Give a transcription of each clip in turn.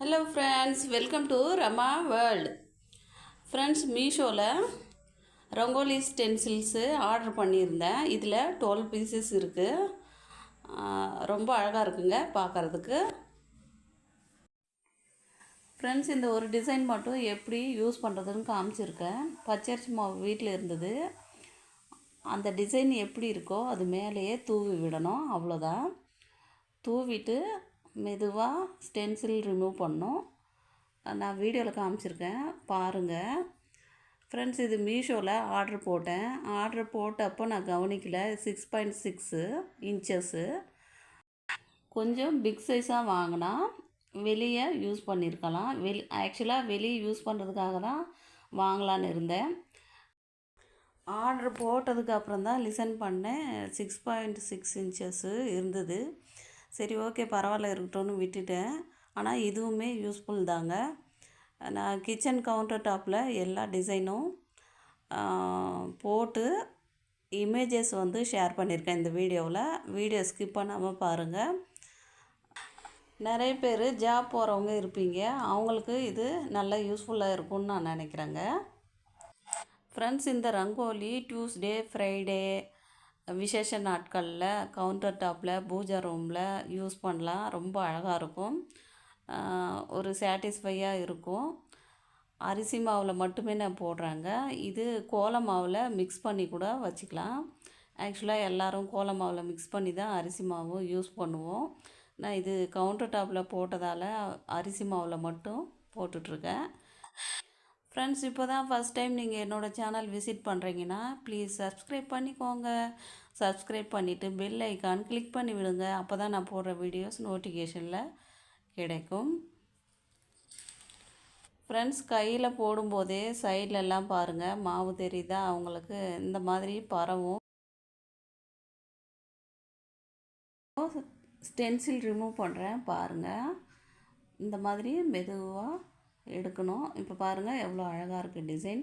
Hello friends welcome to Rama world friends மீஷோவில் rangoli ஸ்டென்சில்ஸு order பண்ணியிருந்தேன். இதில் டுவெல் பீசஸ் இருக்குது ரொம்ப அழகாக இருக்குங்க பார்க்குறதுக்கு ஃப்ரெண்ட்ஸ் இந்த ஒரு டிசைன் மட்டும் எப்படி யூஸ் பண்ணுறதுன்னு காமிச்சிருக்கேன். பச்சரிசி மாவு வீட்டில் இருந்தது. அந்த டிசைன் எப்படி இருக்கோ அது மேலேயே தூவி விடணும். அவ்வளோதான் தூவிட்டு மெதுவாக ஸ்டென்சில் ரிமூவ் பண்ணோம். நான் வீடியோவில் காமிச்சிருக்கேன். பாருங்கள் ஃப்ரெண்ட்ஸ் இது மீஷோவில் ஆர்டர் போட்டேன். ஆர்டர் போட்டப்போ நான் கவனிக்கல. சிக்ஸ் பாயிண்ட் சிக்ஸு இன்ச்சஸ்ஸு கொஞ்சம் பிக் சைஸாக வாங்கினா வெளியே யூஸ் பண்ணியிருக்கலாம் வெளி ஆக்சுவலாக வெளியே யூஸ் பண்ணுறதுக்காக தான் வாங்கலான்னு இருந்தேன். ஆர்டர் போட்டதுக்கு அப்புறம் தான் லிசன் பண்ணேன். சிக்ஸ் பாயிண்ட் சிக்ஸ் இன்ச்சஸ்ஸு இருந்தது. சரி ஓகே பரவாயில்ல இருக்கட்டும்னு விட்டுட்டேன். ஆனால் இதுவுமே யூஸ்ஃபுல் தாங்க. நான் கிச்சன் கவுண்டர் டாப்பில் எல்லா டிசைனும் போட்டு இமேஜஸ் வந்து ஷேர் பண்ணியிருக்கேன் இந்த வீடியோவில். வீடியோ ஸ்கிப் பண்ணாமல் பாருங்கள் நிறைய பேர் ஜாப் போகிறவங்க இருப்பீங்க. அவங்களுக்கு இது நல்ல யூஸ்ஃபுல்லாக இருக்கும்னு நான் நினைக்கிறேங்க. ஃப்ரெண்ட்ஸ் இந்த ரங்கோலி டியூஸ்டே ஃப்ரைடே விசேஷ நாட்களில் கவுண்டர் டாப்பில் பூஜா ரூமில் யூஸ் பண்ணலாம். ரொம்ப அழகாக இருக்கும். ஒரு சாட்டிஸ்ஃபையாக இருக்கும். அரிசி மாவில் மட்டுமே நான் போடுறாங்க. இது கோல மாவில் மிக்ஸ் பண்ணி கூட வச்சுக்கலாம். ஆக்சுவலாக எல்லோரும் கோல மாவில் மிக்ஸ் பண்ணி தான் அரிசி மாவும் யூஸ் பண்ணுவோம். நான் இது கவுண்டர் டாப்பில் போட்டதால் அரிசி மாவில் மட்டும் போட்டுட்ருக்கேன் ஃப்ரெண்ட்ஸ் இப்போ தான் ஃபஸ்ட் டைம் நீங்கள் என்னோடய சேனல் விசிட் பண்ணுறீங்கன்னா ப்ளீஸ் சப்ஸ்கிரைப் பண்ணிக்கோங்க. சப்ஸ்கிரைப் பண்ணிவிட்டு பெல் ஐக்கான் கிளிக் பண்ணி விடுங்க. அப்போ தான் நான் போடுற வீடியோஸ் நோட்டிஃபிகேஷனில் கிடைக்கும். ஃப்ரெண்ட்ஸ் கையில் போடும்போதே சைட்லெல்லாம் பாருங்கள் மாவு தெரியுதா? அவங்களுக்கு இந்த மாதிரி பரவும். ஸ்டென்சில் ரிமூவ் பண்ணுறேன் பாருங்கள் இந்த மாதிரி மெதுவாக எடுக்கணும். இப்போ பாருங்கள் எவ்வளோ அழகாக இருக்குது டிசைன்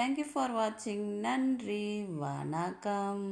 தேங்க்யூ ஃபார் வாட்சிங் நன்றி வணக்கம்